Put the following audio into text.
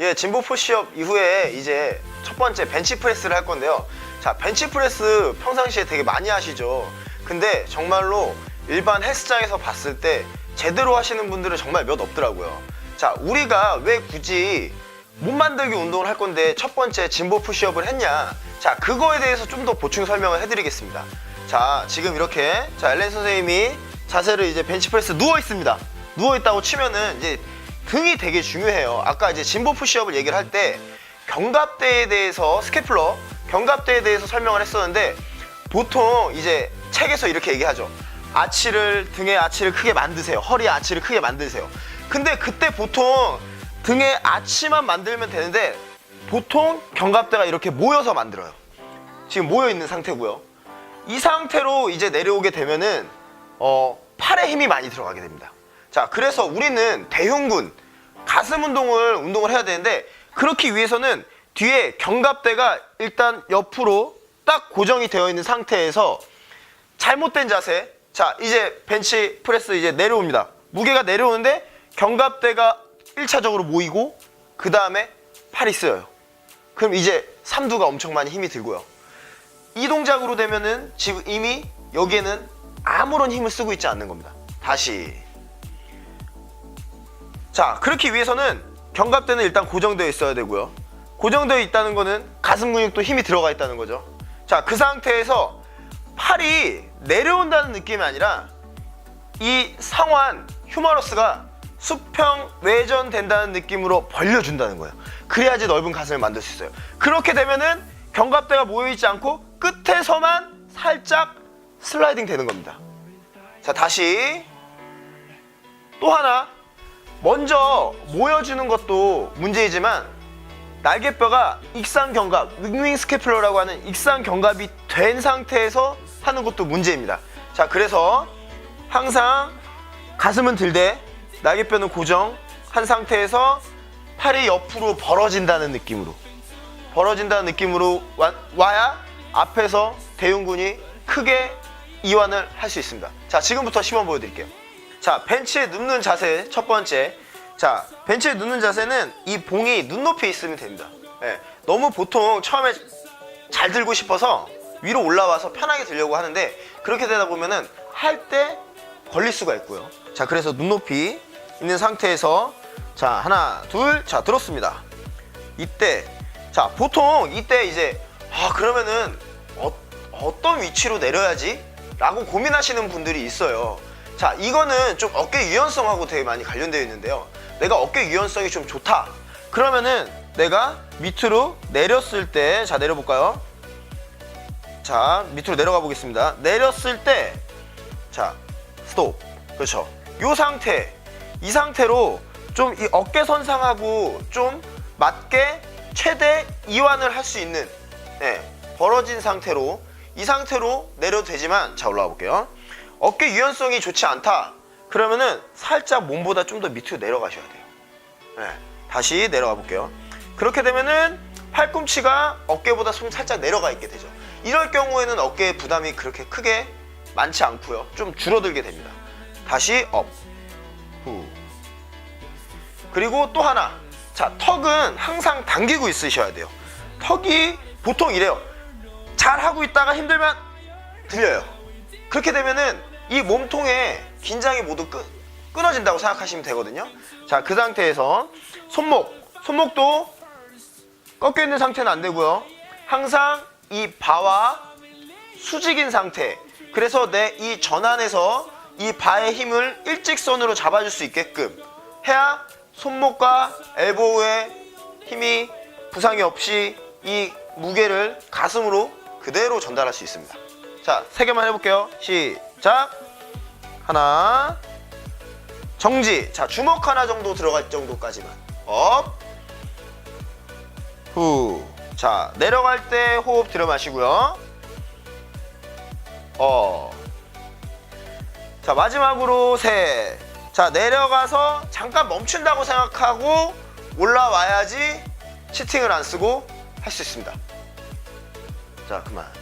예, 진보 푸시업 이후에 이제 첫 번째 벤치프레스를 할 건데요. 자, 벤치프레스 평상시에 되게 많이 하시죠. 근데 정말로 일반 헬스장에서 봤을 때 제대로 하시는 분들은 정말 몇 없더라고요. 자, 우리가 왜 굳이 몸 만들기 운동을 할 건데 첫 번째 진보 푸시업을 했냐? 자, 그거에 대해서 좀 더 보충 설명을 해드리겠습니다. 자, 지금 이렇게 자 엘렌 선생님이 자세를 이제 벤치프레스 누워 있습니다. 누워 있다고 치면은 이제 등이 되게 중요해요. 아까 이제 진보 푸시업을 얘기를 할 때 견갑대에 대해서 스케플러 견갑대에 대해서 설명을 했었는데 보통 이제 책에서 이렇게 얘기하죠. 아치를 등의 아치를 크게 만드세요. 허리 아치를 크게 만드세요. 근데 그때 보통 등의 아치만 만들면 되는데 보통 견갑대가 이렇게 모여서 만들어요. 지금 모여 있는 상태고요. 이 상태로 이제 내려오게 되면은 어, 팔에 힘이 많이 들어가게 됩니다. 자, 그래서 우리는 대흉근 가슴 운동을 운동을 해야 되는데 그렇기 위해서는 뒤에 견갑대가 일단 옆으로 딱 고정이 되어 있는 상태에서 잘못된 자세. 자, 이제 벤치 프레스 이제 내려옵니다. 무게가 내려오는데 견갑대가 1차적으로 모이고 그 다음에 팔이 쓰여요. 그럼 이제 삼두가 엄청 많이 힘이 들고요. 이 동작으로 되면은 지금 이미 여기에는 아무런 힘을 쓰고 있지 않는 겁니다. 다시. 자, 그렇기 위해서는 견갑대는 일단 고정되어 있어야 되고요. 고정되어 있다는 거는 가슴 근육도 힘이 들어가 있다는 거죠. 자, 그 상태에서 팔이 내려온다는 느낌이 아니라 이 상완 휴머러스가 수평 외전된다는 느낌으로 벌려준다는 거예요. 그래야지 넓은 가슴을 만들 수 있어요. 그렇게 되면은 견갑대가 모여있지 않고 끝에서만 살짝 슬라이딩 되는 겁니다. 자, 다시 또 하나 먼저 모여주는 것도 문제이지만 날개뼈가 익상 견갑, 윙윙 스케플러라고 하는 익상 견갑이 된 상태에서 하는 것도 문제입니다. 자, 그래서 항상 가슴은 들되 날개뼈는 고정 한 상태에서 팔이 옆으로 벌어진다는 느낌으로 벌어진다는 느낌으로 와, 와야 앞에서 대흉근이 크게 이완을 할 수 있습니다. 자, 지금부터 시범 보여드릴게요. 자, 벤치에 눕는 자세 첫 번째. 자, 벤치에 눕는 자세는 이 봉이 눈높이에 있으면 됩니다. 예, 너무 보통 처음에 잘 들고 싶어서 위로 올라와서 편하게 들려고 하는데 그렇게 되다 보면은 할 때 걸릴 수가 있고요. 자, 그래서 눈높이 있는 상태에서 자, 하나, 둘, 자, 들었습니다. 이때 자, 보통 이때 이제 아, 그러면은 어, 어떤 위치로 내려야지? 라고 고민하시는 분들이 있어요. 자, 이거는 좀 어깨 유연성하고 되게 많이 관련되어 있는데요. 내가 어깨 유연성이 좀 좋다. 그러면은 내가 밑으로 내렸을 때, 자, 내려볼까요? 자, 밑으로 내려가 보겠습니다. 내렸을 때, 자, 스톱. 그렇죠. 요 상태, 이 상태로 좀 이 어깨 선상하고 좀 맞게 최대 이완을 할 수 있는, 네, 벌어진 상태로, 이 상태로 내려도 되지만, 자, 올라가 볼게요. 어깨 유연성이 좋지 않다. 그러면은 살짝 몸보다 좀 더 밑으로 내려가셔야 돼요. 네, 다시 내려가 볼게요. 그렇게 되면은 팔꿈치가 어깨보다 좀 살짝 내려가 있게 되죠. 이럴 경우에는 어깨에 부담이 그렇게 크게 많지 않고요. 좀 줄어들게 됩니다. 다시 업, 후. 그리고 또 하나. 자, 턱은 항상 당기고 있으셔야 돼요. 턱이 보통 이래요. 잘 하고 있다가 힘들면 들려요. 그렇게 되면은 이 몸통에 긴장이 모두 끊, 끊어진다고 생각하시면 되거든요. 자, 그 상태에서 손목, 손목도 꺾여 있는 상태는 안 되고요. 항상 이 바와 수직인 상태. 그래서 내 이 전환에서 이 바의 힘을 일직선으로 잡아줄 수 있게끔 해야 손목과 엘보우의 힘이 부상이 없이 이 무게를 가슴으로 그대로 전달할 수 있습니다. 자, 세 개만 해볼게요. 시작. 하나. 정지. 자, 주먹 하나 정도 들어갈 정도까지만. 업. 후. 자, 내려갈 때 호흡 들여 마시고요. 어. 자, 마지막으로 셋. 자, 내려가서 잠깐 멈춘다고 생각하고 올라와야지 치팅을 안 쓰고 할 수 있습니다. 자, 그만.